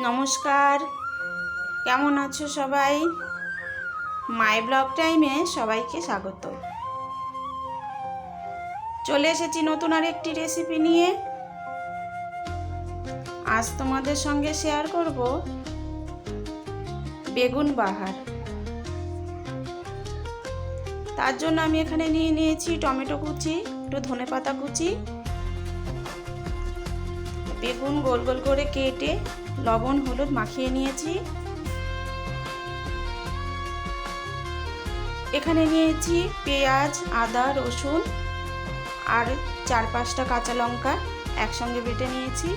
নমস্কার। কেমন আছো সবাই? মাই ব্লগ টাইমে সবাইকে স্বাগত। চলে এসেছি নতুন আর একটি রেসিপি নিয়ে। আজ তোমাদের সঙ্গে শেয়ার করব বেগুন বাহার। তার জন্য আমি এখানে নিয়ে নিয়েছি টমেটো কুচি, একটু ধনে পাতা কুচি, বেগুন গোল গোল করে কেটে লবণ, হলুদ মাখিয়ে নিয়েছি। এখানে নিয়েছি পেঁয়াজ, আদা, রসুন আর চার পাঁচটা কাঁচা লঙ্কা একসঙ্গে বেটে নিয়েছি।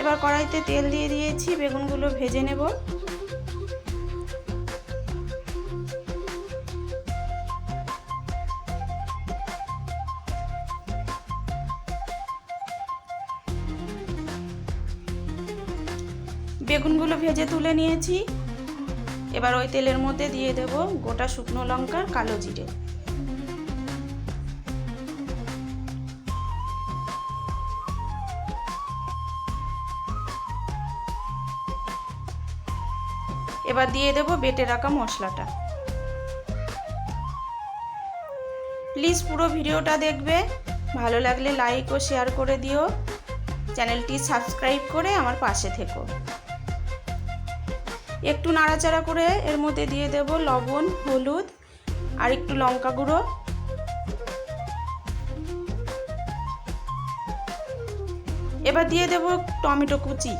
এবার কড়াইতে তেল দিয়ে দিয়েছি, বেগুনগুলো ভেজে নেব। বেগুনগুলো ভেজে তুলে নিয়েছি। এবার ওই তেলের মধ্যে দিয়ে দেব গোটা শুকনো লঙ্কার কালো জিরে। এবার দিয়ে দেব বেটে রাখা মশলাটা। প্লিজ পুরো ভিডিওটা দেখবে। ভালো লাগলে লাইক ও শেয়ার করে দিও। চ্যানেলটি সাবস্ক্রাইব করে আমার পাশে থেকো। একটু নাড়াচাড়া করে এর মধ্যে দিয়ে দেব লবণ, হলুদ আর একটু লঙ্কা গুঁড়ো। এবার দিয়ে দেব টমেটো কুচি।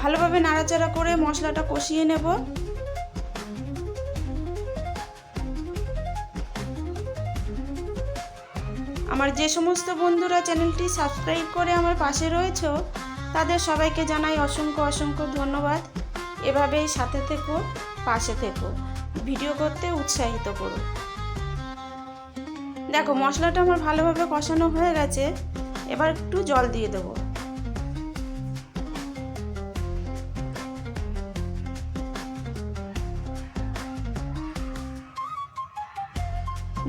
ভালোভাবে নাড়াচাড়া করে মশলাটা কষিয়ে নেব। আমার যে সমস্ত বন্ধুরা চ্যানেলটি সাবস্ক্রাইব করে আমার পাশে রয়েছ, তাদের সবাইকে জানাই অসংখ্য অসংখ্য ধন্যবাদ। এভাবেই সাথে থেকো, পাশে থেকো, ভিডিও করতে উৎসাহিত করো। দেখো, মশলাটা আমার ভালোভাবে কষানো হয়ে গেছে, এবার একটু জল দিয়ে দেবো।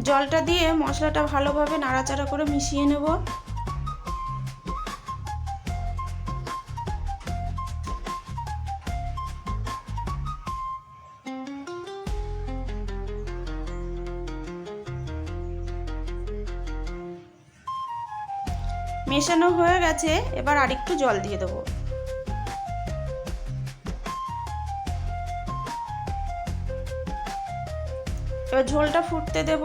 জলটা দিয়ে মশলাটা ভালোভাবে নাড়াচাড়া করে মিশিয়ে নেব। মেশানো হয়ে গেছে, এবার আরেকটু জল দিয়ে দেবো। এবার ঝোলটা ফুটতে দেব।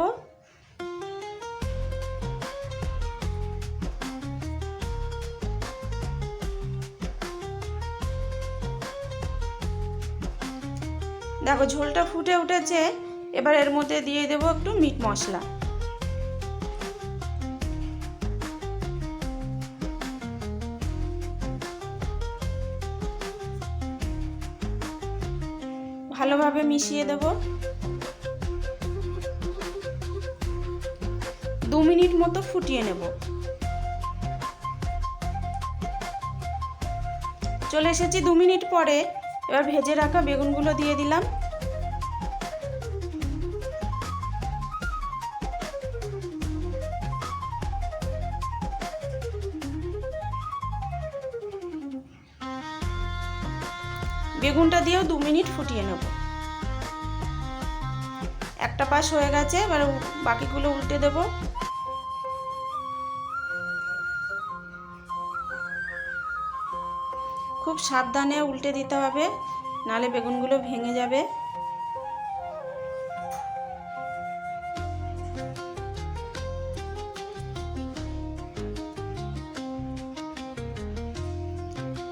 দেখো, ঝোলটা ফুটে উঠেছে, এবার এর মধ্যে দিয়ে দেব একটু মিট মশলা। ভালোভাবে মিশিয়ে দেবো। দু মিনিট মতো ফুটিয়ে নেব। চলে এসেছি দু মিনিট পরে। এবার ভেজে রাখা বেগুনগুলো দিয়ে দিলাম। বেগুনটা দিয়েও দু মিনিট ফুটিয়ে নেব। একটা পাশ হয়ে গেছে, এবার বাকিগুলো উল্টে দেবো। খুব সাবধানে উল্টে দিতে হবে, নালে বেগুনগুলো ভেঙে যাবে।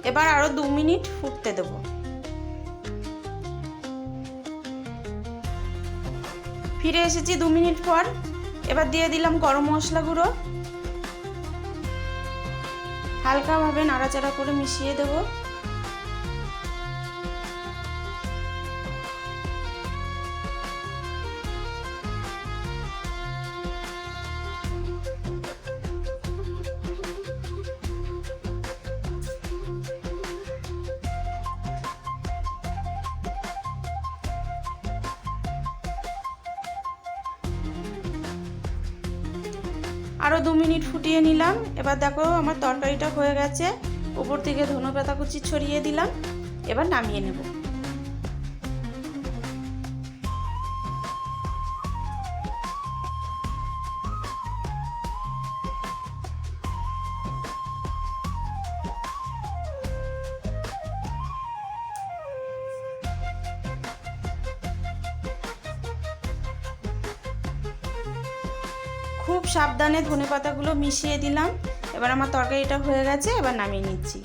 এবার আরও দু মিনিট ফুটতে দেব। ফিরে এসেছি দু মিনিট পর। এবার দিয়ে দিলাম গরম মশলা গুঁড়ো। হালকাভাবে নাড়াচাড়া করে মিশিয়ে দেব। আরও দু মিনিট ফুটিয়ে নিলাম। এবার দেখো আমার তরকারিটা হয়ে গেছে। উপর থেকে ধনে পাতা কুচি ছড়িয়ে দিলাম। এবার নামিয়ে নেব। খুব সাবধানে ধনে পাতাগুলো মিশিয়ে দিলাম। এবার আমার তরকারিটা হয়ে গেছে, এবার নামিয়ে নিচ্ছি।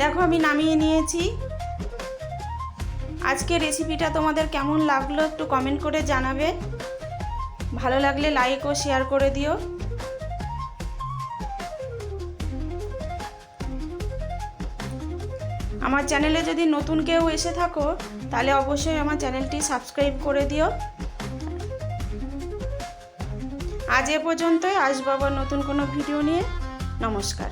দেখো আমি নামিয়ে নিয়েছি। আজকে রেসিপিটা তোমাদের কেমন লাগল একটু কমেন্ট করে জানাবে। ভালো লাগলে লাইক ও শেয়ার করে দিও। আমার চ্যানেলে যদি নতুন কেউ এসে থাকো, তাহলে অবশ্যই আমার চ্যানেলটি সাবস্ক্রাইব করে দিও। আজ এ পর্যন্তই আসব আবার নতুন কোনো ভিডিও নিয়ে। নমস্কার।